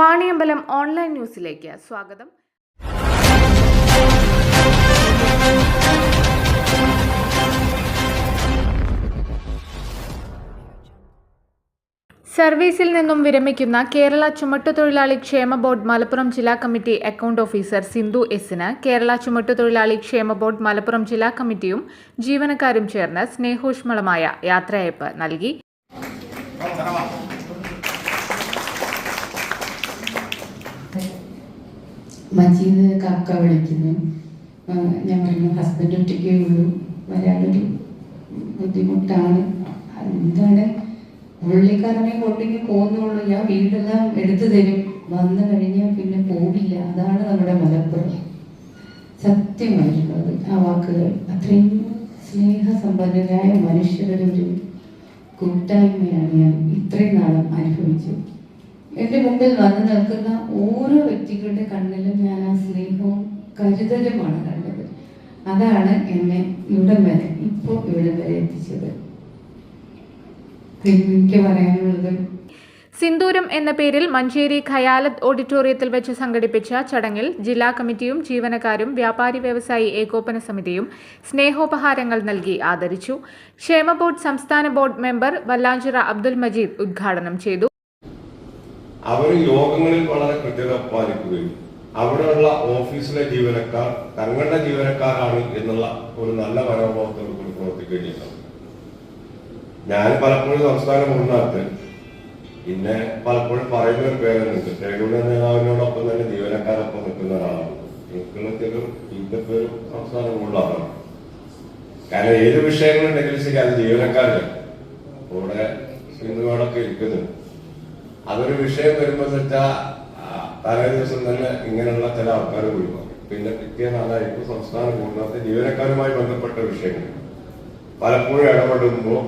Vaniyambalam online ന്യൂസിലേക്ക് സ്വാഗതം. സർവീസിൽ നിന്നും വിരമിക്കുന്ന കേരള ചുമട്ടുതൊഴിലാളി ക്ഷേമ ബോർഡ് മലപ്പുറം ജില്ലാ കമ്മിറ്റി അക്കൗണ്ട് ഓഫീസർ സിന്ധു എസിന് കേരള ചുമട്ടുതൊഴിലാളി ക്ഷേമ ബോർഡ് മലപ്പുറം ജില്ലാ കമ്മിറ്റിയും ജീവനക്കാരും ചേർന്ന് സ്നേഹോഷ്മളമായ യാത്രയയപ്പ് നൽകി. മജീദ് കാക്ക വിളിക്കുന്നു. ഞാൻ പറഞ്ഞു ഹസ്ബൻഡ് ഒറ്റയ്ക്കേ ഉള്ളൂ. വരാനൊരു ബുദ്ധിമുട്ടാണ്. എന്താണ്? പുള്ളിക്കാരനെ കൊണ്ടെങ്കിൽ പോകുന്നുള്ളൂ ഞാൻ വീടെല്ലാം എടുത്തു തരും. വന്നു കഴിഞ്ഞാൽ പിന്നെ പോവില്ല. അതാണ് നമ്മുടെ മലപ്പുറം. സത്യമായിട്ടുള്ളത് ആ വാക്കുകൾ. അത്രയും സ്നേഹസമ്പന്നരായ മനുഷ്യരുടെ ഒരു കൂട്ടായ്മയാണ് ഞാൻ ഇത്രയും നാളും അനുഭവിച്ചത്. എന്റെ മുമ്പിൽ വന്നു നിൽക്കുന്ന ഓരോ വ്യക്തികളുടെ സ്നേഹവും കരുതലുമാണ് കണ്ടത് അതാണ് എന്നെ ഇവിടം വരെ ഇപ്പോൾ ഇവിടം വരെ എത്തിച്ചത്. എനിക്ക് പറയാനുള്ളത് സിന്ദൂരം എന്ന പേരിൽ മഞ്ചേരി ഖയാലത്ത് ഓഡിറ്റോറിയത്തിൽ വെച്ച് സംഘടിപ്പിച്ച ചടങ്ങിൽ ജില്ലാ കമ്മിറ്റിയും ജീവനക്കാരും വ്യാപാരി വ്യവസായി ഏകോപന സമിതിയും സ്നേഹോപഹാരങ്ങൾ നൽകി ആദരിച്ചു. ക്ഷേമ ബോർഡ് സംസ്ഥാന ബോർഡ് മെമ്പർ വല്ലാഞ്ചിറ അബ്ദുൽ മജീദ് ഉദ്ഘാടനം ചെയ്തു. അവർ യോഗങ്ങളിൽ വളരെ കൃത്യത പാലിക്കുകയും അവിടെയുള്ള ഓഫീസിലെ ജീവനക്കാർ തങ്ങളുടെ ജീവനക്കാരാണ് എന്നുള്ള ഒരു നല്ല മനോഭാവത്തിൽ കൂടി പ്രവർത്തിക്കുകയും ഞാൻ പലപ്പോഴും സംസ്ഥാന ബോർഡിനകത്ത് പിന്നെ പലപ്പോഴും പറയുന്ന ഒരു പേരുണ്ട്. യൂണിയൻ നേതാവിനോടൊപ്പം തന്നെ ജീവനക്കാരൊപ്പം നിൽക്കുന്ന ഒരാളാണ്. നിൽക്കുന്നതിലും ഇതിന്റെ പേരും സംസ്ഥാന ബോർഡിലാണ് കാരണം ഏത് വിഷയങ്ങളുണ്ടെങ്കിലും ശരി ജീവനക്കാരില്ല ഇവിടെ സിന്ധുവോടൊക്കെ ഇരിക്കുന്നു. അതൊരു വിഷയം വരുമ്പോൾ വെച്ചാ തലേ ദിവസം തന്നെ ഇങ്ങനെയുള്ള ചില ആൾക്കാർ ഒഴിവാക്കും പിന്നെ പിറ്റേ നാളായിരിക്കും സംസ്ഥാന ബോർഡിനകത്ത് ജീവനക്കാരുമായി ബന്ധപ്പെട്ട വിഷയങ്ങൾ. പലപ്പോഴും ഇടപെടുമ്പോൾ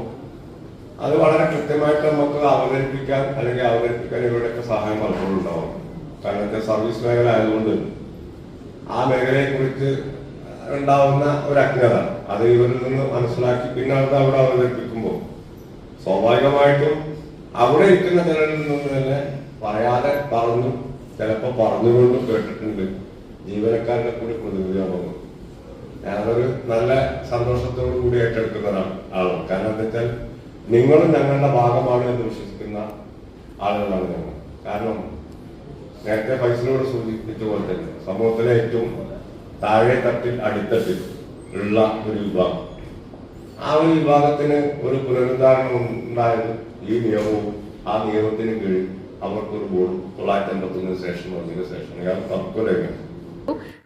അത് വളരെ കൃത്യമായിട്ട് നമുക്ക് അവതരിപ്പിക്കാൻ അല്ലെങ്കിൽ അവതരിപ്പിക്കാൻ ഇവരുടെയൊക്കെ സഹായം പലപ്പോഴും ഉണ്ടാവും. കാരണം സർവീസ് മേഖല ആയതുകൊണ്ട് ആ മേഖലയെ കുറിച്ച് ഉണ്ടാവുന്ന ഒരു അജ്ഞത അത് ഇവരിൽ നിന്ന് മനസ്സിലാക്കി പിന്നെ അത് അവിടെ അവതരിപ്പിക്കുമ്പോൾ സ്വാഭാവികമായിട്ടും അവിടെ ഇരിക്കുന്ന ചിലരിൽ നിന്ന് തന്നെ പറയാതെ പറഞ്ഞു ചിലപ്പോ പറഞ്ഞുകൊണ്ടും കേട്ടിട്ടുണ്ട്. ജീവനക്കാരുടെ കൂടി പ്രതിനിധിയാണെന്ന് ഞാനൊരു നല്ല സന്തോഷത്തോടു കൂടി ഏറ്റെടുക്കുന്നതാണ് ആളാണ്. കാരണം എന്താ വെച്ചാൽ നിങ്ങളും ഞങ്ങളുടെ ഭാഗമാണ് എന്ന് വിശ്വസിക്കുന്ന ആളുകളാണ് ഞങ്ങൾ. കാരണം നേരത്തെ ഫൈസലോട് സൂചിപ്പിച്ച പോലെ തന്നെ സമൂഹത്തിലെ ഏറ്റവും താഴെ തട്ടിൽ അടിത്തട്ടിൽ ഉള്ള ഒരു വിഭാഗം. ആ ഒരു വിഭാഗത്തിന് ഒരു പുനരുദ്ധാരണം ഉണ്ടായത് ഈ നിയമവും ആ നിയമത്തിന് കീഴിൽ അവർക്കൊരു ബോർഡ് തൊള്ളായിരത്തി അമ്പത്തി ഒന്നിന് ശേഷം വന്നതിന് ശേഷം. കാരണം തർക്കരേഖ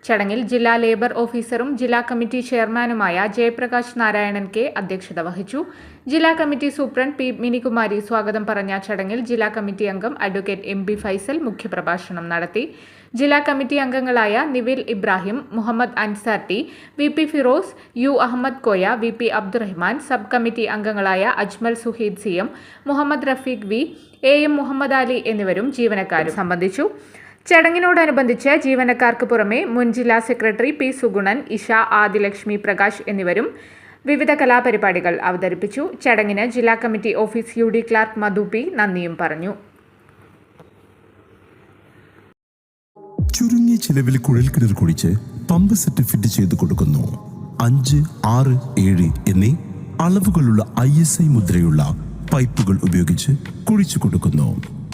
ചടങ്ങിൽ ജില്ലാ ലേബർ ഓഫീസറും ജില്ലാ കമ്മിറ്റി ചെയർമാനുമായ ജയപ്രകാശ് നാരായണൻ കെ അധ്യക്ഷത വഹിച്ചു. ജില്ലാ കമ്മിറ്റി സൂപ്രണ്ട് പി മിനികുമാരി സ്വാഗതം പറഞ്ഞ ചടങ്ങിൽ ജില്ലാ കമ്മിറ്റി അംഗം അഡ്വക്കേറ്റ് എം ബി ഫൈസൽ മുഖ്യപ്രഭാഷണം നടത്തി. ജില്ലാ കമ്മിറ്റി അംഗങ്ങളായ Nivil Ibrahim Muhammad Ansar T V P Firoz U Ahammed Koya V P Abdurahman sub committee അംഗങ്ങളായ Ajmal Suheed C M Muhammad Rafeeq V A M Muhammad Ali എന്നിവരും ജീവനക്കാരും സംബന്ധിച്ചു. ചടങ്ങിനോടനുബന്ധിച്ച് ജീവനക്കാർക്ക് പുറമെ മുൻ ജില്ലാ സെക്രട്ടറി പി സുഗുണൻ ഇഷ ആദിലക്ഷ്മി പ്രകാശ് എന്നിവരും വിവിധ കലാപരിപാടികൾ അവതരിപ്പിച്ചു. ചടങ്ങിന് ജില്ലാ committee office U D clerk Madhu P നന്ദിയും പറഞ്ഞു. ചുരുങ്ങിയ ചിലവിൽ കുഴൽ കിണർ കുഴിച്ച് പമ്പ് സെറ്റ് ഫിറ്റ് ചെയ്ത് കൊടുക്കുന്നു. അഞ്ച് ആറ് ഏഴ് എന്നീ അളവുകളുള്ള ഐ എസ് ഐ മുദ്രയുള്ള പൈപ്പുകൾ ഉപയോഗിച്ച് കുഴിച്ചു കൊടുക്കുന്നു.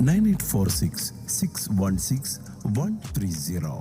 Nine eight four six six one six one three zero